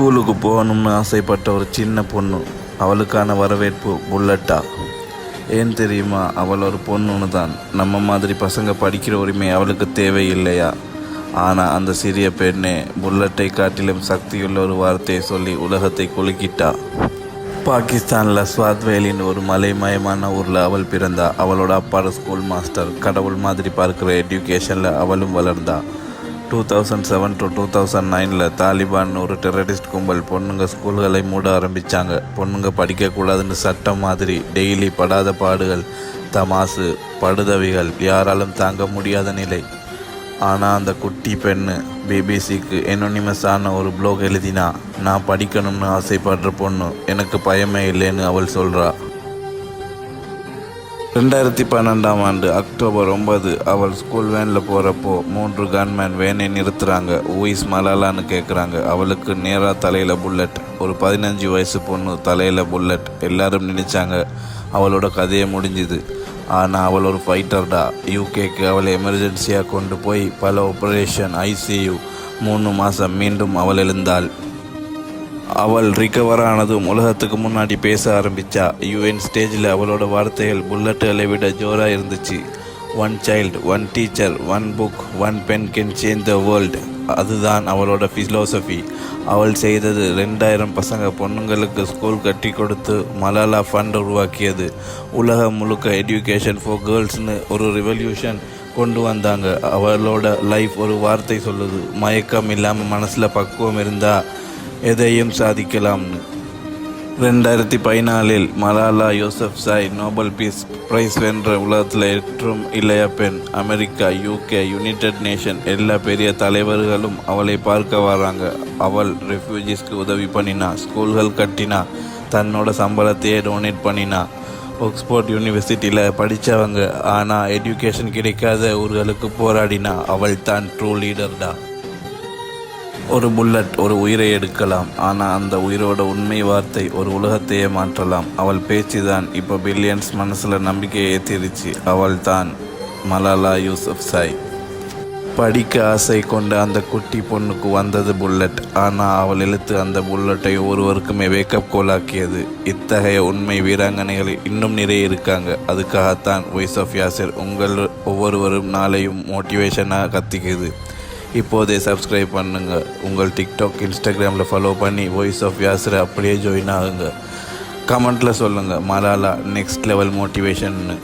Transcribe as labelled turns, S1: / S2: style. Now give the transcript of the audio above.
S1: ஸ்கூலுக்கு போகணும்னு ஆசைப்பட்ட ஒரு சின்ன பொண்ணு அவளுக்கான வரவேற்பு புல்லட்டா. ஏன் தெரியுமா? அவள் ஒரு பொண்ணுன்னு தான் நம்ம மாதிரி பசங்க படிக்கிற உரிமை அவளுக்கு தேவையில்லையா? ஆனால் அந்த சிறிய பெண்ணே புல்லட்டை காட்டிலும் சக்தியுள்ள ஒரு வார்த்தையை சொல்லி உலகத்தை குலுக்கிட்டா. பாகிஸ்தானில் ஸ்வாத்வேலின் ஒரு மலைமயமான ஊரில் அவள் பிறந்தா. அவளோட அப்பாட ஸ்கூல் மாஸ்டர் கடவுள் மாதிரி பார்க்குற எஜுகேஷனில் அவளும் வளர்ந்தா. Two thousand seven to two thousand நைனில் தாலிபான் ஒரு டெரரிஸ்ட் கும்பல் பொண்ணுங்க ஸ்கூல்களை மூட ஆரம்பித்தாங்க பொண்ணுங்க படிக்கக்கூடாதுன்னு சட்டம் மாதிரி டெய்லி படாத பாடுகள் தமாசு படுதவிகள் யாராலும் தாங்க முடியாத நிலை. ஆனால் அந்த குட்டி பெண்ணு பிபிசிக்கு எனோனிமஸான ஒரு ப்ளோக் எழுதினா நான் படிக்கணும்னு ஆசைப்படுற பொண்ணு எனக்கு பயமே இல்லைன்னு அவள் சொல்கிறா ரெண்டாயிரத்தி பன்னெண்டாம் ஆண்டு அக்டோபர் ஒன்பது அவள் ஸ்கூல் வேனில் போகிறப்போ மூன்று கன்மேன் வேனை நிறுத்துகிறாங்க ஊயிஸ் மலாலான்னு கேட்குறாங்க அவளுக்கு நேராக தலையில் புல்லட் ஒரு பதினஞ்சு வயசு பொண்ணு தலையில் புல்லட் எல்லாரும் நினைச்சாங்க அவளோட கதையை முடிஞ்சுது. ஆனால் அவள் ஒரு ஃபைட்டர்டா யூகேக்கு அவளை எமர்ஜென்சியாக கொண்டு போய் பல ஆப்ரேஷன் ஐசியு மூணு மாதம் மீண்டும் அவள் எழுந்தாள் அவள் ரிகவர் ஆனதும் உலகத்துக்கு முன்னாடி பேச ஆரம்பித்தா யூஎன் ஸ்டேஜில் அவளோட வார்த்தைகள் புல்லட்டுகளை விட ஜோராக இருந்துச்சு. One child one teacher one book one pen can change the world அதுதான் அவளோட ஃபிலோசஃபி அவள் செய்தது ரெண்டாயிரம் பசங்க பொண்ணுங்களுக்கு ஸ்கூல் கட்டி கொடுத்து மலாலா ஃபண்ட் உருவாக்கியது. உலகம் முழுக்க எஜுகேஷன் ஃபார் கேர்ள்ஸ்னு ஒரு ரிவல்யூஷன் கொண்டு வந்தாங்க. அவளோட லைஃப் ஒரு வார்த்தை சொல்லுது. மயக்கம் இல்லாமல் மனசில் பக்குவம் இருந்தால் எதையும் சாதிக்கலாம்னு ரெண்டாயிரத்தி பதினாலில் Malala Yousafzai Nobel peace prize வென்ற உலகத்தில் ஏற்றும் இளைய பெண் அமெரிக்கா யூகே யுனைடெட் நேஷன் எல்லா பெரிய தலைவர்களும் அவளை பார்க்க வராங்க. அவள் ரெஃப்யூஜிஸ்க்கு உதவி பண்ணினா ஸ்கூல்கள் கட்டினா தன்னோட சம்பளத்தையே டொனேட் பண்ணினா. ஆக்ஸ்போர்ட் யூனிவர்சிட்டியில் படித்தவங்க ஆனால் எஜுகேஷன் கிடைக்காத ஊர்களுக்கு போராடினா அவள் தான் ட்ரூ லீடர்டா ஒரு புல்லட் ஒரு உயிரை எடுக்கலாம். ஆனால் அந்த உயிரோட உண்மை வார்த்தை ஒரு உலகத்தையே மாற்றலாம். அவள் பேச்சு தான் இப்போ பில்லியன்ஸ் மனசில் நம்பிக்கையை ஏற்றிருச்சு அவள் தான் மலாலா யூசப் சாய். படிக்க ஆசை கொண்டு அந்த குட்டி பொண்ணுக்கு வந்தது புல்லட் ஆனால் அவள் எழுத்து அந்த புல்லட்டை ஒருவருக்குமே வேக்கப் கோலாக்கியது இத்தகைய உண்மை வீராங்கனைகள் இன்னும் நிறைய இருக்காங்க. அதுக்காகத்தான் வாய்ஸ் ஆஃப் யாசர் உங்கள் ஒவ்வொருவரும் நாளையும் மோட்டிவேஷனாக கத்திக்குது. இப்போதே சப்ஸ்கிரைப் பண்ணுங்க. உங்கள் டிக்டாக் இன்ஸ்டாகிராமில் ஃபாலோ பண்ணி வாய்ஸ் ஆஃப் யாசரை அப்படியே ஜாயின் ஆகுங்க. கமெண்ட்டில் சொல்லுங்கள் மலாலா நெக்ஸ்ட் லெவல் மோட்டிவேஷன்னு